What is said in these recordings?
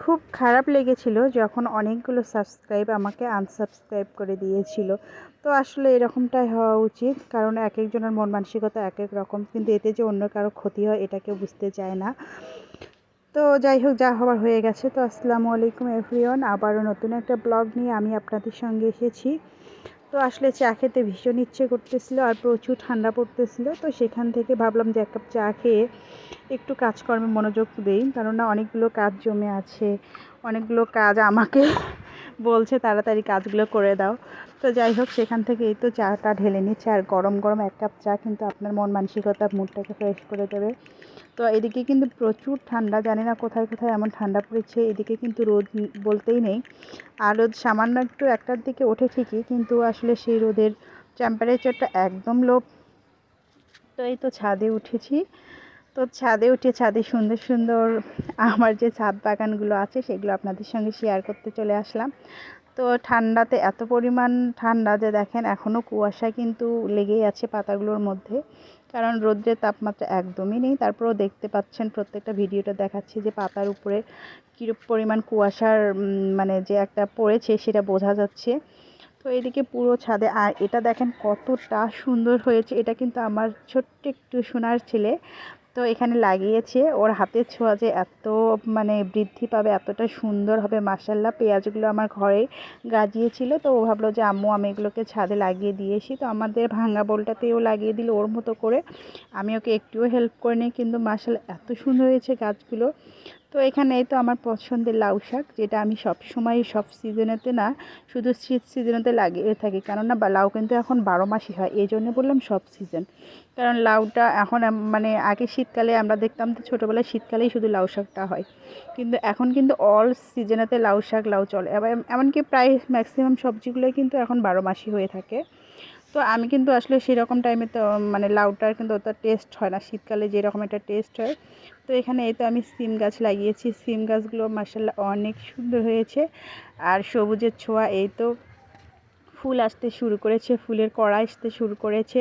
খুব খারাপ লেগেছিল যখন অনেকগুলো সাবস্ক্রাইব আমাকে আনসাবস্ক্রাইব করে দিয়েছিল। তো আসলে এরকমটাই হওয়া উচিত, কারণ এক একজনের মন মানসিকতা এক এক রকম, কিন্তু এতে যে অন্য কারও ক্ষতি হয় এটা কেউ বুঝতে চায় না। তো যাই হোক, যা হওয়ার হয়ে গেছে। তো আসসালামু আলাইকুম এভরিওয়ান আবারও নতুন একটা ব্লগ নিয়ে আমি আপনাদের সঙ্গে এসেছি। তো আসলে চা খেতে ভীষণ ইচ্ছে করতেছিল আর প্রচুর ঠান্ডা পড়তেছিল। তো সেখান থেকে ভাবলাম যে এক কাপ চা খেয়ে একটু কাজকর্মে মনোযোগ দেই। কেননা অনেকগুলো কাজ জমে আছে, অনেকগুলো কাজ আমাকে বলছে, তাড়াতাড়ি কাজগুলো করে দাও। তো যাই হোক, সেখান থেকে এই তো চাটা ঢেলে নিচ্ছে আর গরম গরম এক কাপ চা কিন্তু আপনার মন মানসিকতা, মুডটাকে ফ্রেশ করে দেবে। তো এদিকে কিন্তু প্রচুর ঠান্ডা, জানি না কোথায় কোথায় এমন ঠান্ডা পড়েছে, এদিকে কিন্তু রোদ বলতেই নেই। আর রোদ সামান্য একটু একটার দিকে ওঠে ঠিকই, কিন্তু আসলে সেই রোদের টেম্পারেচারটা একদম লো তো এই তো ছাদে উঠেছি। তো ছাদে উঠে ছাদে সুন্দর সুন্দর আমার যে ছাদ বাগানগুলো আছে, সেগুলো আপনাদের সঙ্গে শেয়ার করতে চলে আসলাম। তো ঠান্ডাতে এত পরিমাণ ঠান্ডা যে দেখেন এখনও কুয়াশা কিন্তু লেগেই আছে পাতাগুলোর মধ্যে। কারণ রৌদ্রের তাপমাত্রা একদমই নেই। তারপরেও দেখতে পাচ্ছেন, প্রত্যেকটা ভিডিওটা দেখাচ্ছি যে পাতার উপরে কীরূপ পরিমাণ কুয়াশার মানে যে একটা পড়েছে, সেটা বোঝা যাচ্ছে। তো এদিকে পুরো ছাদে, আর এটা দেখেন কতটা সুন্দর হয়েছে। এটা কিন্তু আমার ছোট্ট একটু সোনার ছেলে। তো এখানে লাগিয়েছে। ওর হাতে ছোঁয়া যে এত মানে বৃদ্ধি পাবে, এতটা সুন্দর হবে মাসাল্লাহ পেঁয়াজগুলো আমার ঘরে গাজিয়েছিল, তো ও ভাবলো যে, আম্মু, আমি এগুলোকে ছাদে লাগিয়ে দিয়েছি তো আমাদের ভাঙা বোলটাতেও লাগিয়ে দিল ওর মতো করে। আমি ওকে একটুও হেল্প করিনি, কিন্তু মাসাল্লাহ এত সুন্দর হয়েছে গাছগুলো। তো এখানে তো আমার পছন্দের লাউ শাক, যেটা আমি সব সময় সব সিজনেতে না শুধু শীত সিজনেতে লাগিয়ে থাকি। কেননা লাউ কিন্তু এখন বারো মাসই হয় এই জন্য বললাম সব সিজন কারণ লাউটা এখন মানে আগে শীতকালে আমরা দেখতাম তো ছোটোবেলায় শীতকালেই শুধু লাউ শাকটা হয়। কিন্তু এখন কিন্তু অল সিজনেতে লাউ শাক, লাউ চলে। এবার এমনকি প্রায় ম্যাক্সিমাম সবজিগুলোই কিন্তু এখন বারো মাসই হয়ে থাকে। তো আমি কিন্তু আসলে সেরকম টাইমে তো মানে লাউটার কিন্তু অত টেস্ট হয় না। শীতকালে যেরকম একটা টেস্ট হয়। তো এখানে এই তো আমি সিম গাছ লাগিয়েছি। সিম গাছগুলো মার্শাল্লাহ অনেক সুন্দর হয়েছে। আর সবুজের ছোঁয়া এই তো ফুল আসতে শুরু করেছে। ফুলের কড়া আসতে শুরু করেছে।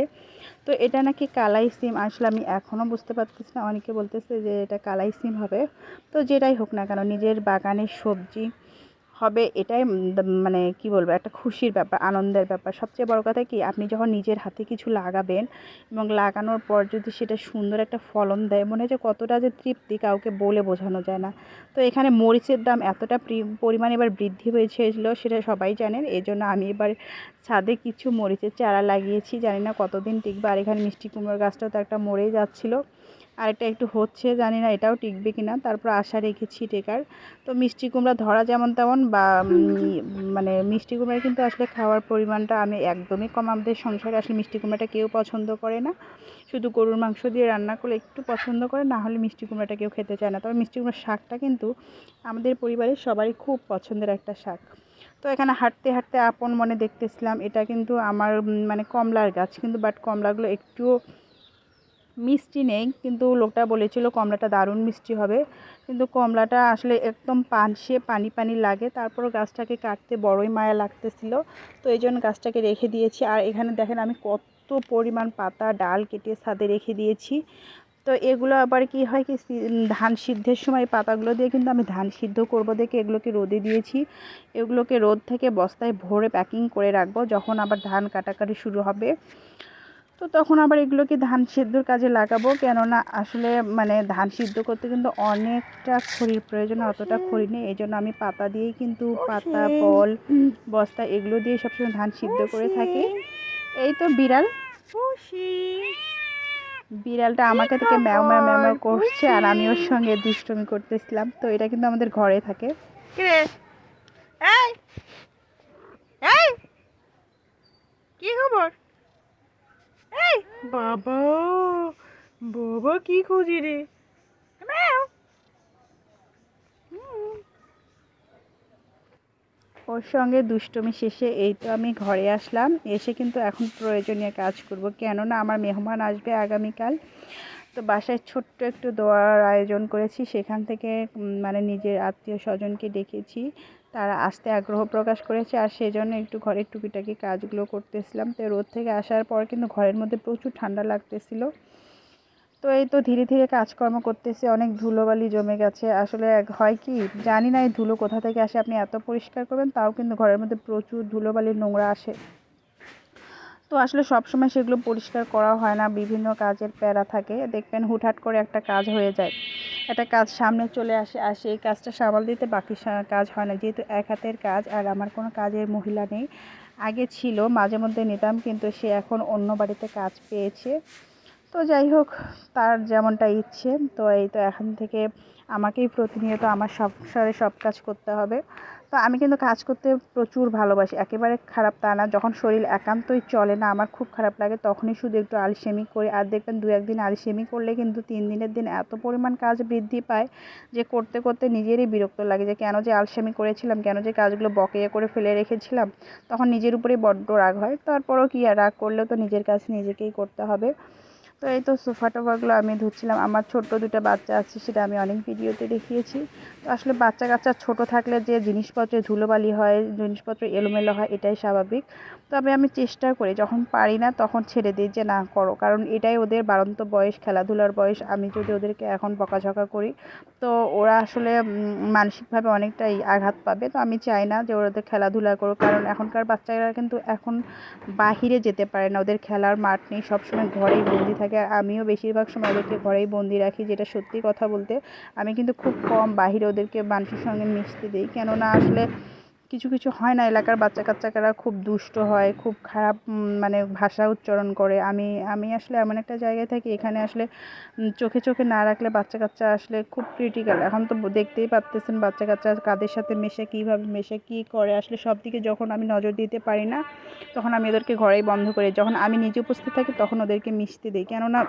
তো এটা নাকি কালাই সিম আসলে আমি এখনও বুঝতে পারতেছি না। অনেকে বলতেছে যে এটা কালাই সিম হবে। তো যেটাই হোক না কেন, নিজের বাগানের সবজি হবে এটাই মানে কি বলব, একটা খুশির ব্যাপার, আনন্দের ব্যাপার। সবচেয়ে বড় কথা কি, আপনি যখন নিজের হাতে কিছু লাগাবেন এবং লাগানোর পর যদি সেটা সুন্দর একটা ফলন দেয়, মনে হচ্ছে কতটা যে তৃপ্তি কাউকে বলে বোঝানো যায় না। তো এখানে মরিচের দাম এতটা পরিমাণে এবার বৃদ্ধি হয়েছিল সেটা সবাই জানেন। এই জন্য আমি এবার ছাদে কিছু মরিচের চারা লাগিয়েছি, জানি না কতদিন টিকবে। আর এখানে মিষ্টি কুমড়োর গাছটাও তো একটা মরেই যাচ্ছিল। আর এটা একটু হচ্ছে, জানি না এটাও টিকবে কি না তারপর আশা রেখেছি টেকার। তো মিষ্টি কুমড়া ধরা যেমন তেমন বা মানে মিষ্টি কুমড়া কিন্তু আসলে খাওয়ার পরিমাণটা আমি একদমই কম। আমাদের সংসারে আসলে মিষ্টি কুমড়াটা কেউ পছন্দ করে না। শুধু গরুর মাংস দিয়ে রান্না করলে একটু পছন্দ করে, না হলে মিষ্টি কুমড়াটা কেউ খেতে চায় না। তবে মিষ্টি কুমড়ার শাকটা কিন্তু আমাদের পরিবারের সবারই খুব পছন্দের একটা শাক। তো এখানে হাঁটতে হাঁটতে আপন মনে দেখতেছিলাম। এটা কিন্তু আমার মানে কমলার গাছ কিন্তু বাট কমলাগুলো একটুও মিষ্টি নেই, কিন্তু লোকটা বলেছিল কমলাটা দারুণ মিষ্টি হবে। কিন্তু কমলাটা আসলে একদম পানসে, পানি পানি লাগে। তারপর গাছটাকে কাটতে বড়ই মায়া লাগতেছিল। তো এই জন্য গাছটাকে রেখে দিয়েছি। আর এখানে দেখেন আমি কত পরিমাণ পাতা, ডাল কেটে ছাদে রেখে দিয়েছি। তো এগুলো আবার কি হয় কি ধান সিদ্ধের সময় পাতাগুলো দিয়ে কিন্তু আমি ধান সিদ্ধ করব দেখে এগুলোকে রোদে দিয়েছি। এগুলোকে রোদ থেকে বস্তায় ভরে প্যাকিং করে রাখব যখন আবার ধান কাটাকাটি শুরু হবে। তো তখন আবার এগুলোকে ধান সিদ্ধর কাজে লাগাবো। কেননা আসলে মানে ধান সিদ্ধ করতে কিন্তু অনেকটা খড়ির প্রয়োজন অতটা খড়ি নেই। এই জন্য আমি পাতা দিয়েই কিন্তু পাতা ফল বস্তা এগুলো দিয়ে সবসময় ধান সিদ্ধ করে থাকি। এই তো বিড়াল। বিড়ালটা আমাকে থেকে ম্যাও ম্যাও ম্যাও ম্যাও করছে আর আমি ওর সঙ্গে দুষ্টমি করতেছিলাম। তো এটা কিন্তু আমাদের ঘরে থাকে। কি খবর? এই বাবা বাবা কি খুঁজি রে? ওর সঙ্গে দুষ্টমি শেষে এই তো আমি ঘরে আসলাম। এসে কিন্তু এখন প্রয়োজনীয় কাজ করব। কেননা আমার মেহমান আসবে আগামীকাল। তো বাসায় ছোট্ট একটু দোয়ার আয়োজন করেছি। সেখান থেকে মানে নিজের আত্মীয় স্বজনকে ডেকেছি। তারা আসতে আগ্রহ প্রকাশ করেছে আর সেই জন্য একটু ঘরের টুকিটাকি কাজগুলো করতেছিলাম। তো রোদ থেকে আসার পর কিন্তু ঘরের মধ্যে প্রচুর ঠান্ডা লাগতেছিল। তো এই তো ধীরে ধীরে কাজকর্ম করতেছে, অনেক ধুলোবালি জমে গেছে। আসলে হয় কি, জানি না এই ধুলো কোথা থেকে আসে, আপনি এত পরিষ্কার করবেন, তাও কিন্তু ঘরের মধ্যে প্রচুর ধুলোবালি নোংরা আসে। তো আসলে সব সময় সেগুলো পরিষ্কার করা হয় না, বিভিন্ন কাজের প্যারা থাকে। দেখবেন হুটহাট করে একটা কাজ হয়ে যায়। একটা কাজ সামনে চলে আসে, আর সেই কাজটা সামাল দিতে বাকি কাজ হয় না। যেহেতু এক হাতের কাজ, আর আমার কোনো কাজের মহিলা নেই। আগে ছিল, মাঝে মধ্যে নিতাম, কিন্তু সে এখন অন্য বাড়িতে কাজ পেয়েছে। তো যাই হোক, তার যেমনটা ইচ্ছে, তো এই তো এখন থেকে আমাকেই প্রতিনিয়ত আমার সংসারে সব কাজ করতে হবে। তো আমি কিন্তু কাজ করতে প্রচুর ভালোবাসি। একেবারে খারাপ তা না, যখন শরীর একান্তই চলে না, আমার খুব খারাপ লাগে, তখনই শুধু একটু আলসেমি করি। আর দেখবেন দু একদিন আলসেমি করলে কিন্তু তিন দিনের দিন এত পরিমাণ কাজ বৃদ্ধি পায় যে করতে করতে নিজেরই বিরক্ত লাগে যে কেন যে আলসেমি করেছিলাম, কেন যে কাজগুলো বকেয়া করে ফেলে রেখেছিলাম, তখন নিজের উপরেই বড্ড রাগ হয়। তারপরও কি আর রাগ করলেও তো নিজের কাজ নিজেকেই করতে হবে। তো এই তো সোফা টোফাগুলো আমি ধুচ্ছিলাম। আমার ছোট্ট দুটো বাচ্চা আছে, সেটা আমি অনেক ভিডিওতে দেখিয়েছি। তো আসলে বাচ্চা কাচ্চা ছোট থাকলে যে জিনিসপত্রে ধুলোবালি হয়, জিনিসপত্র এলোমেলো হয়, এটাই স্বাভাবিক। তবে আমি চেষ্টা করি, যখন পারি না, তখন ছেড়ে দিই যে না করো। কারণ এটাই ওদের বাড়ন্ত বয়স, খেলাধুলার বয়স। আমি যদি ওদেরকে এখন বকাঝকা করি, তো ওরা আসলে মানসিকভাবে অনেকটাই আঘাত পাবে। তো আমি চাই না যে ওদের খেলাধুলা করুক। কারণ এখনকার বাচ্চারা কিন্তু এখন বাহিরে যেতে পারে না। ওদের খেলার মাঠ নেই। সবসময় ঘরেই বন্দি থাকে। আর আমিও বেশিরভাগ সময় ওদেরকে ঘরেই বন্দি রাখি, যেটা সত্যি কথা বলতে আমি কিন্তু খুব কম বাহিরে ওদেরকে মানুষের সঙ্গে মিশতে দিই। কেননা আসলে কিছু কিছু হয় না। এলাকার বাচ্চা কাচ্চারা খুব দুষ্ট হয়, খুব খারাপ মানে ভাষা উচ্চারণ করে। আমি আমি আসলে এমন একটা জায়গায় থাকি, এখানে আসলে চোখে চোখে না রাখলে বাচ্চা কাচ্চা আসলে খুব ক্রিটিক্যাল এখন তো দেখতেই পারতেছেন বাচ্চা কাচ্চা কাদের সাথে মেশে, কীভাবে মেশে, কী করে? আসলে সব দিকে যখন আমি নজর দিতে পারি না, তখন আমি ওদেরকে ঘরেই বন্ধ করি যখন আমি নিজে উপস্থিত থাকি, তখন ওদেরকে মিশতে দিই। কেননা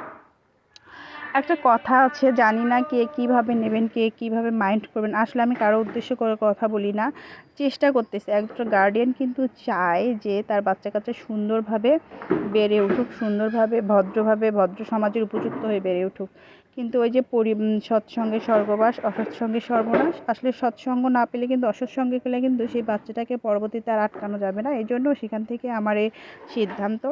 একটা কথা আছে, জানি না কে কীভাবে নেবেন, কে কীভাবে মাইন্ড করবেন। আসলে আমি কারও উদ্দেশ্য করে কথা বলি না। চেষ্টা করতেছি। একটা গার্ডিয়ান কিন্তু চায় যে তার বাচ্চা কাচ্চা সুন্দরভাবে বেড়ে উঠুক, সুন্দরভাবে, ভদ্রভাবে, ভদ্র সমাজের উপযুক্ত হয়ে বেড়ে উঠুক। কিন্তু ওই যে পরি সৎসঙ্গে স্বর্গবাস, অসৎসঙ্গে সর্বনাশ, আসলে সৎসঙ্গ না পেলে কিন্তু, অসৎসঙ্গে পেলে কিন্তু সেই বাচ্চাটাকে পরবর্তীতে আর আটকানো যাবে না। এই জন্য সেখান থেকে আমার এই সিদ্ধান্ত।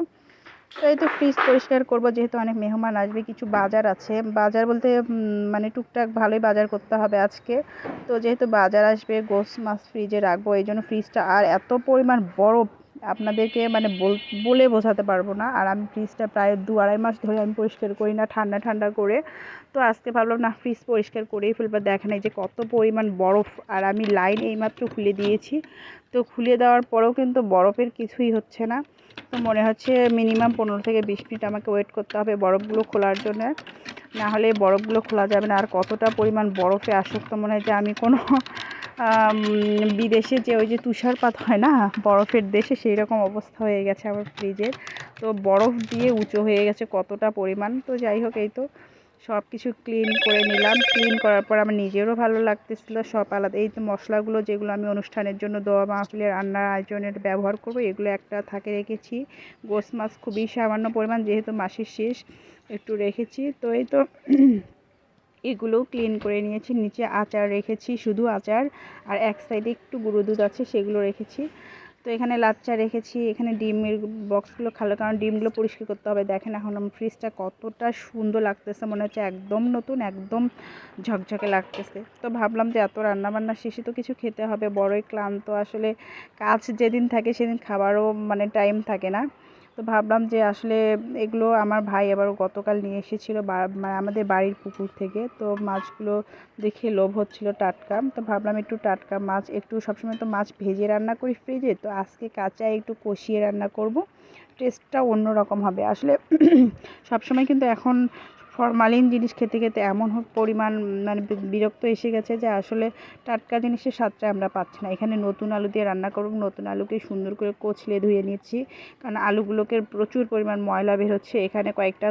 এই তো ফ্রিজ পরিষ্কার করব, যেহেতু অনেক মেহমান আসবে, কিছু বাজার আছে। বাজার বলতে মানে টুকটাক ভালোই বাজার করতে হবে আজকে। তো যেহেতু বাজার আসবে, গোস মাছ ফ্রিজে রাখব, এই জন্য ফ্রিজটা আর এত পরিমাণ বরফ আপনাদেরকে মানে বলে বোঝাতে পারব না। আর আমি ফ্রিজটা প্রায় দু আড়াই মাস ধরে আমি পরিষ্কার করি না, ঠান্ডা ঠান্ডা করে। তো আজকে ভাবলাম, না, ফ্রিজ পরিষ্কার করেই ফেলব। দেখেন এই যে কত পরিমাণ বরফ, আর আমি লাইন এইমাত্র খুলে দিয়েছি। তো খুলে দেওয়ার পরেও কিন্তু বরফের কিছুই হচ্ছে না। তো মনে হচ্ছে মিনিমাম পনেরো থেকে বিশ মিনিট আমাকে ওয়েট করতে হবে বরফগুলো খোলার জন্য। না হলে বরফগুলো খোলা যাবে না। আর কতটা পরিমাণ বরফে আসক্ত মনে হয় যে আমি কোনো বিদেশে যে ওই যে তুষারপাত হয় না, বরফের দেশে সেই রকম অবস্থা হয়ে গেছে আমার ফ্রিজের তো বরফ দিয়ে উঁচু হয়ে গেছে কতটা পরিমাণ? তো যাই হোক, এই তো সব কিছু ক্লিন করে নিলাম। ক্লিন করার পর আমার নিজেরও ভালো লাগতেছিলো, সব আলাদা। এই তো মশলাগুলো যেগুলো আমি অনুষ্ঠানের জন্য দোয়া মাহফিলের রান্নার আয়োজনের ব্যবহার করব, এগুলো একটা থাকে রেখেছি। গোস মাছ খুবই সামান্য পরিমাণ, যেহেতু মাসের শেষ, একটু রেখেছি। তো এই তো এগুলোও ক্লিন করে নিয়েছি। নিচে আচার রেখেছি, শুধু আচার। আর এক সাইডে একটু গুঁড়ো দুধ আছে, সেগুলো রেখেছি। তো এখানে লাচ্চা রেখেছি, এখানে ডিমের বক্সগুলো খালো, কারণ ডিমগুলো পরিষ্কার করতে হবে। দেখেন এখন ফ্রিজটা কতটা সুন্দর লাগতেছে, মনে হচ্ছে একদম নতুন, একদম ঝকঝকে লাগতেছে। তো ভাবলাম যে এত রান্নাবান্না শেষে তো কিছু খেতে হবে, বড়ই ক্লান্ত। আসলে কাজ যেদিন থাকে সেদিন খাবারও মানে টাইম থাকে না। তো ভাবলাম যে আসলে এগুলো আমার ভাই আবার গতকাল নিয়ে এসেছিল মানে আমাদের বাড়ির পুকুর থেকে। তো মাছগুলো দেখে লোভ হচ্ছিল টাটকা। তো ভাবলাম একটু টাটকা মাছ, একটু সবসময় তো মাছ ভেজে রান্না করি ফ্রিজে তো আজকে কাঁচা একটু কষিয়ে রান্না করব। টেস্টটা অন্য রকম হবে। আসলে সবসময় কিন্তু এখন ফরমালিন জিনিস খেতে খেতে এমন পরিমাণ মানে বিরক্ত এসে গেছে যে আসলে টাটকা জিনিসের স্বাদটা আমরা পাচ্ছি না। এখানে নতুন আলু দিয়ে রান্না করব, নতুন আলুকে সুন্দর করে কচলে ধুয়ে নিচ্ছি। কারণ আলুগুলোকে প্রচুর পরিমাণ ময়লা বেরোচ্ছে এখানে কয়েকটা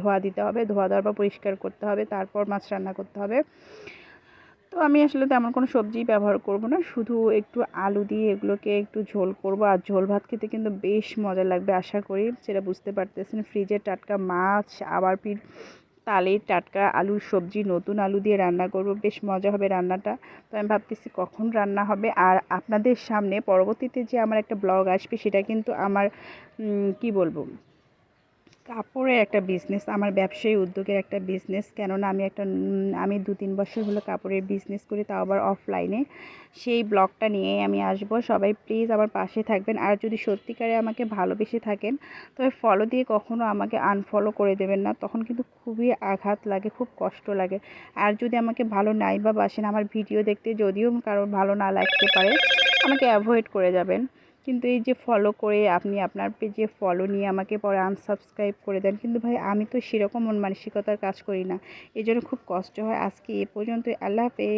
ধোয়া দিতে হবে, ধোয়া দেওয়ার পর পরিষ্কার করতে হবে, তারপর মাছ রান্না করতে হবে। তো আমি আসলে তেমন কোনো সবজি ব্যবহার করব না। শুধু একটু আলু দিয়ে এগুলোকে একটু ঝোল করব। আর ঝোল ভাত খেতে কিন্তু বেশ মজা লাগবে আশা করি, সেটা বুঝতে পারতেছেন। ফ্রিজের টাটকা মাছ, আবার ফির তালের টাটকা আলুর সবজি, নতুন আলু দিয়ে রান্না করব। বেশ মজা হবে রান্নাটা। তো আমি ভাবতেছি কখন রান্না হবে। আর আপনাদের সামনে পরবর্তীতে যে আমার একটা ব্লগ আসবে, সেটা কিন্তু আমার কি বলব? কাপড়ের একটা বিজনেস আমার ব্যবসায়ী উদ্যোগের একটা বিজনেস কেননা আমি একটা আমি দু তিন বছর হলো কাপড়ের বিজনেস করি, তাও আবার অফলাইনে সেই ব্লগটা নিয়েই আমি আসব, সবাই প্লিজ আমার পাশে থাকবেন। আর যদি সত্যিকারে আমাকে ভালোবেসে থাকেন, তবে ফলো দিয়ে কখনো আমাকে আনফলো করে দেবেন না। তখন কিন্তু খুবই আঘাত লাগে, খুব কষ্ট লাগে। আর যদি আমাকে ভালো নাই বা বাসেন আমার ভিডিও দেখতে, যদিও কারোর ভালো না লাগতে পারে, আমাকে অ্যাভয়েড করে যাবেন। কিন্তু এই যে ফলো করে আপনি আপনার পেজে ফলো নিয়ে আমাকে পরে আনসাবস্ক্রাইব করে দেন। কিন্তু ভাই, আমি তো সেরকম মন মানসিকতার কাজ করি না। এই জন্য খুব কষ্ট হয়। আজকে এ পর্যন্ত আল্লাহ হাফেজ।